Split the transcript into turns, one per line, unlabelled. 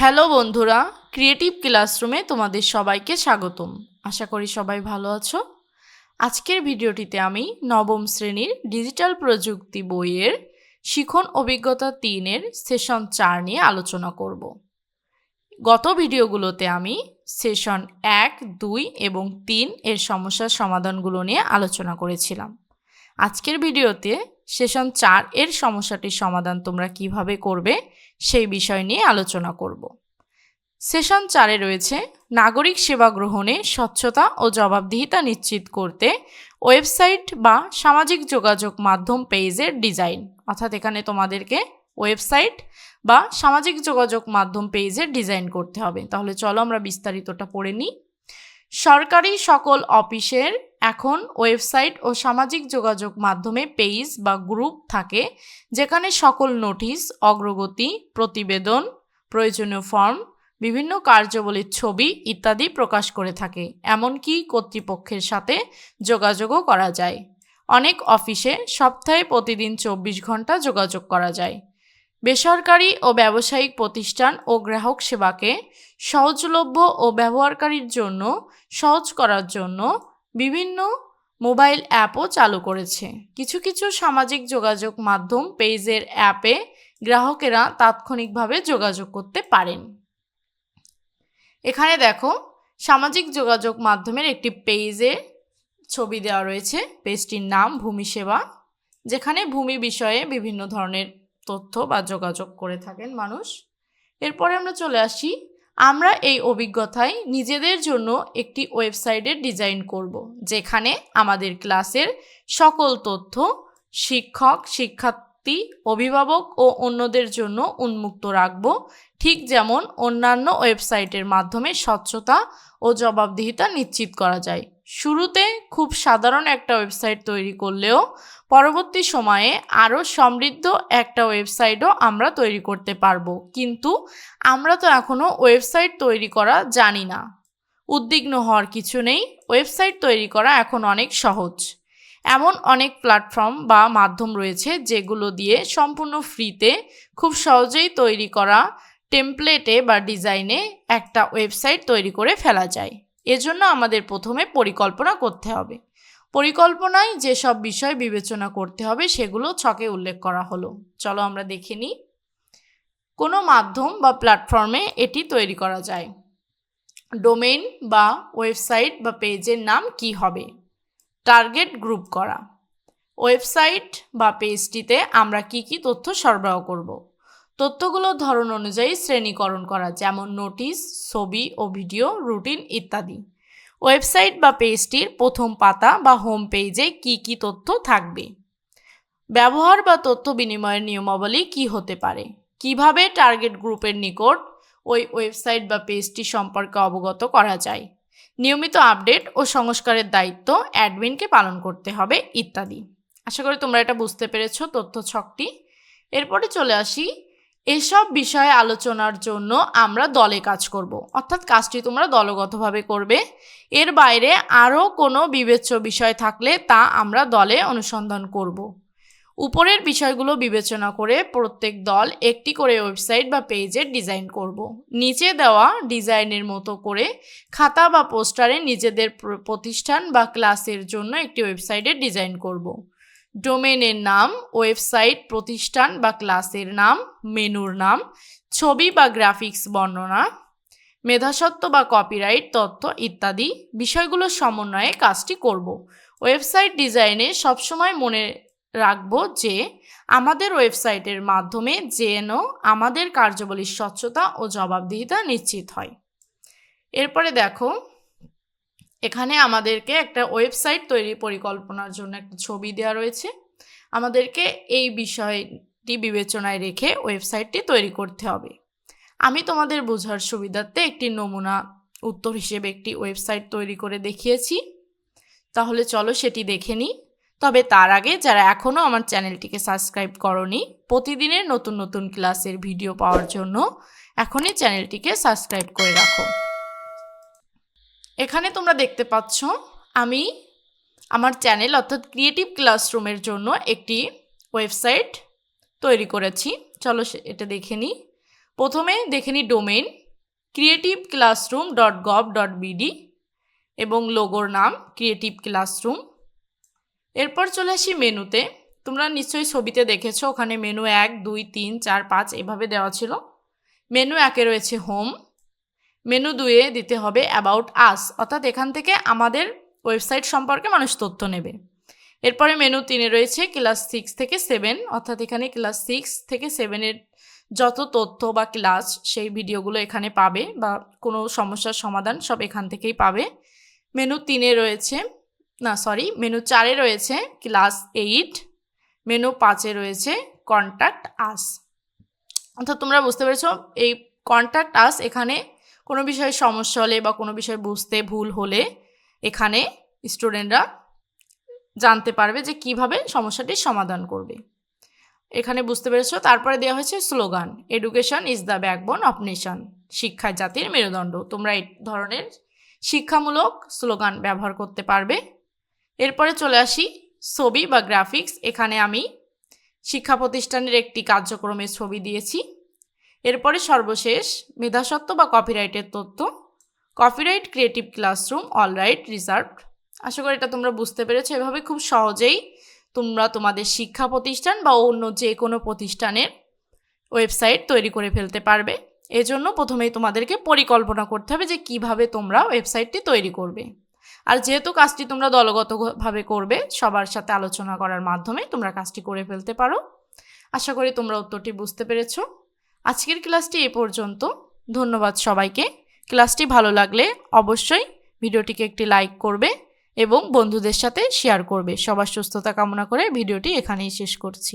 Hello বন্ধুরা creative ক্লাসরুমে তোমাদের সবাইকে স্বাগতম। আশা করি সবাই ভালো আছো। আজকের ভিডিওটিতে আমি নবম শ্রেণির ডিজিটাল প্রযুক্তি বইয়ের শিখন অভিজ্ঞতা তিনের সেশন চার নিয়ে আলোচনা করব। গত ভিডিওগুলোতে আমি সেশন এক, দুই এবং তিন এর সমস্যার সমাধানগুলো নিয়ে আলোচনা করেছিলাম। আজকের ভিডিওতে সেশন চার এর সমস্যাটির সমাধান তোমরা কীভাবে করবে সেই বিষয় নিয়ে আলোচনা করব। সেশন চারে রয়েছে নাগরিক সেবা গ্রহণে স্বচ্ছতা ও জবাবদিহিতা নিশ্চিত করতে ওয়েবসাইট বা সামাজিক যোগাযোগ মাধ্যম পেজের ডিজাইন, অর্থাৎ এখানে তোমাদেরকে ওয়েবসাইট বা সামাজিক যোগাযোগ মাধ্যম পেজের ডিজাইন করতে হবে। তাহলে চলো আমরা বিস্তারিতটা পড়ে নিই। সরকারি সকল অফিসের এখন ওয়েবসাইট ও সামাজিক যোগাযোগ মাধ্যমে পেজ বা গ্রুপ থাকে, যেখানে সকল নোটিশ, অগ্রগতি, প্রতিবেদন, প্রয়োজনীয় ফর্ম, বিভিন্ন কার্যাবলীর ছবি ইত্যাদি প্রকাশ করে থাকে। এমনকি কর্তৃপক্ষের সাথে যোগাযোগও করা যায়। অনেক অফিসে সপ্তাহে প্রতিদিন চব্বিশ ঘণ্টা যোগাযোগ করা যায়। বেসরকারি ও ব্যবসায়িক প্রতিষ্ঠান ও গ্রাহক সেবাকে সহজলভ্য ও ব্যবহারকারীর জন্য, সহজ করার জন্য বিভিন্ন মোবাইল অ্যাপও চালু করেছে। কিছু কিছু সামাজিক যোগাযোগ মাধ্যম পেজের অ্যাপে গ্রাহকেরা তাৎক্ষণিকভাবে যোগাযোগ করতে পারেন। এখানে দেখো, সামাজিক যোগাযোগ মাধ্যমের একটি পেজে ছবি দেওয়া রয়েছে। পেজটির নাম ভূমি সেবা, যেখানে ভূমি বিষয়ে বিভিন্ন ধরনের তথ্য বা যোগাযোগ করে থাকেন মানুষ। এরপরে আমরা চলে আসি, আমরা এই অভিজ্ঞতায় নিজেদের জন্য একটি ওয়েবসাইটের ডিজাইন করব, যেখানে আমাদের ক্লাসের সকল তথ্য, শিক্ষক, শিক্ষার্থী, অভিভাবক ও অন্যদের জন্য উন্মুক্ত রাখব। ঠিক যেমন অন্যান্য ওয়েবসাইটের মাধ্যমে স্বচ্ছতা ও জবাবদিহিতা নিশ্চিত করা যায়। শুরুতে খুব সাধারণ একটা ওয়েবসাইট তৈরি করলেও পরবর্তী সময়ে আরও সমৃদ্ধ একটা ওয়েবসাইটও আমরা তৈরি করতে পারব। কিন্তু আমরা তো এখনও ওয়েবসাইট তৈরি করা জানি না। উদ্বিগ্ন হওয়ার কিছু নেই, ওয়েবসাইট তৈরি করা এখন অনেক সহজ। এমন অনেক প্ল্যাটফর্ম বা মাধ্যম রয়েছে যেগুলো দিয়ে সম্পূর্ণ ফ্রিতে খুব সহজেই তৈরি করা টেমপ্লেটে বা ডিজাইনে একটা ওয়েবসাইট তৈরি করে ফেলা যায়। এজন্য আমাদের প্রথমে পরিকল্পনা করতে হবে। পরিকল্পনায় যেসব বিষয় বিবেচনা করতে হবে, সেগুলো ছকে উল্লেখ করা হলো। চলো আমরা দেখে নিই। কোনো মাধ্যম বা প্ল্যাটফর্মে এটি তৈরি করা যায়। ডোমেইন বা ওয়েবসাইট বা পেজের নাম কি হবে? টার্গেট গ্রুপ করা। ওয়েবসাইট বা পেজটিতে আমরা কি কি তথ্য সরবরাহ করব? তথ্যগুলোর ধরন অনুযায়ী শ্রেণীকরণ করা, যেমন নোটিশ, ছবি ও ভিডিও, রুটিন ইত্যাদি। ওয়েবসাইট বা পেজটির প্রথম পাতা বা হোম পেজে কি কি তথ্য থাকবে? ব্যবহার বা তথ্য বিনিময়ের নিয়মাবলী কি হতে পারে? কীভাবে টার্গেট গ্রুপের নিকট ওই ওয়েবসাইট বা পেজটি সম্পর্কে অবগত করা যায়? নিয়মিত আপডেট ও সংস্কারের দায়িত্ব অ্যাডমিনকে পালন করতে হবে, ইত্যাদি। আশা করি তোমরা এটা বুঝতে পেরেছ তথ্য ছকটি এরপরে চলে আসি এসব বিষয়ে আলোচনার জন্য আমরা দলে কাজ করব অর্থাৎ কাজটি তোমরা দলগতভাবে করবে এর বাইরে আরও কোনো বিবেচ্য বিষয় থাকলে তা আমরা দলে অনুসন্ধান করব উপরের বিষয়গুলো বিবেচনা করে প্রত্যেক দল একটি করে ওয়েবসাইট বা পেজের ডিজাইন করব। নিচে দেওয়া ডিজাইনের মতো করে খাতা বা পোস্টারে নিজেদের প্রতিষ্ঠান বা ক্লাসের জন্য একটি ওয়েবসাইটের ডিজাইন করব। ডোমেনের নাম, ওয়েবসাইট, প্রতিষ্ঠান বা ক্লাসের নাম, মেনুর নাম, ছবি বা গ্রাফিক্স বর্ণনা মেধাসত্ব বা কপিরাইট তথ্য ইত্যাদি বিষয়গুলোর সমন্বয়ে কাজটি করব। ওয়েবসাইট ডিজাইনে সবসময় মনে রাখব যে আমাদের ওয়েবসাইটের মাধ্যমে যেন আমাদের কার্যাবলীর স্বচ্ছতা ও জবাবদিহিতা নিশ্চিত হয়। এরপরে দেখো এখানে আমাদেরকে একটা ওয়েবসাইট তৈরি পরিকল্পনার জন্য একটা ছবি দেওয়া রয়েছে। আমাদেরকে এই বিষয়টি বিবেচনায় রেখে ওয়েবসাইটটি তৈরি করতে হবে। আমি তোমাদের বোঝার সুবিধার্থে একটি নমুনা উত্তর হিসেবে একটি ওয়েবসাইট তৈরি করে দেখিয়েছি। তাহলে চলো সেটি দেখে নিই। তবে তার আগে যারা এখনও আমার চ্যানেলটিকে সাবস্ক্রাইব করনি, প্রতিদিনের নতুন নতুন ক্লাসের ভিডিও পাওয়ার জন্য এখনই চ্যানেলটিকে সাবস্ক্রাইব করে রাখো। এখানে তোমরা দেখতে পাচ্ছ, আমি আমার চ্যানেল অর্থাৎ ক্রিয়েটিভ ক্লাসরুমের জন্য একটি ওয়েবসাইট তৈরি করেছি। চলো এটা দেখে নিই প্রথমে দেখে নিই domain creative classroom dot gov dot BD এবং লোগোর নাম ক্রিয়েটিভ ক্লাসরুম এরপর চলে আসি মেনুতে। তোমরা নিশ্চয়ই ছবিতে দেখেছ, ওখানে মেনু এক, দুই, তিন, চার, পাঁচ এভাবে দেওয়া ছিল। মেনু একে রয়েছে হোম মেনু দুয়ে দিতে হবে অ্যাবাউট আস অর্থাৎ এখান থেকে আমাদের ওয়েবসাইট সম্পর্কে মানুষ তথ্য নেবে। এরপরে মেনু তিনে রয়েছে ক্লাস সিক্স থেকে সেভেন অর্থাৎ এখানে ক্লাস সিক্স থেকে সেভেনের যত তথ্য বা ক্লাস সেই ভিডিওগুলো এখানে পাবে বা কোনো সমস্যার সমাধান সব এখান থেকেই পাবে। মেনু তিনে রয়েছে, না সরি মেনু চারে রয়েছে ক্লাস এইট মেনু পাঁচে রয়েছে কন্ট্যাক্ট আস অর্থাৎ তোমরা বুঝতে পেরেছ, এই কন্ট্যাক্ট আস এখানে কোনো বিষয়ে সমস্যা হলে বা কোনো বিষয়ে বুঝতে ভুল হলে এখানে স্টুডেন্টরা জানতে পারবে যে কীভাবে সমস্যাটির সমাধান করবে। এখানে বুঝতে পেরেছ? তারপরে দেওয়া হয়েছে slogan education is the backbone of nation শিক্ষা জাতির মেরুদণ্ড। তোমরা এই ধরনের শিক্ষামূলক স্লোগান ব্যবহার করতে পারবে। এরপরে চলে আসি, ছবি বা গ্রাফিক্স এখানে আমি শিক্ষা প্রতিষ্ঠানের একটি কার্যক্রমের ছবি দিয়েছি। এরপরে সর্বশেষ মেধাসত্ত্ব বা কপিরাইটের তথ্য। Copyright creative classroom all right reserve আশা করি এটা তোমরা বুঝতে পেরেছ। এভাবে খুব সহজেই তোমরা তোমাদের শিক্ষা প্রতিষ্ঠান বা অন্য যে কোনো প্রতিষ্ঠানের ওয়েবসাইট তৈরি করে ফেলতে পারবে। এজন্য প্রথমেই তোমাদেরকে পরিকল্পনা করতে হবে যে কীভাবে তোমরা ওয়েবসাইটটি তৈরি করবে। আর যেহেতু কাজটি তোমরা দলগতভাবে করবে, সবার সাথে আলোচনা করার মাধ্যমে তোমরা কাজটি করে ফেলতে পারো। আশা করি তোমরা উত্তরটি বুঝতে পেরেছ। আজকের ক্লাসটি এ পর্যন্ত। ধন্যবাদ সবাইকে। ক্লাসটি ভালো লাগলে অবশ্যই ভিডিওটিকে একটি লাইক করবে এবং বন্ধুদের সাথে শেয়ার করবে। সবার সুস্থতা কামনা করে ভিডিওটি এখানেই শেষ করছি।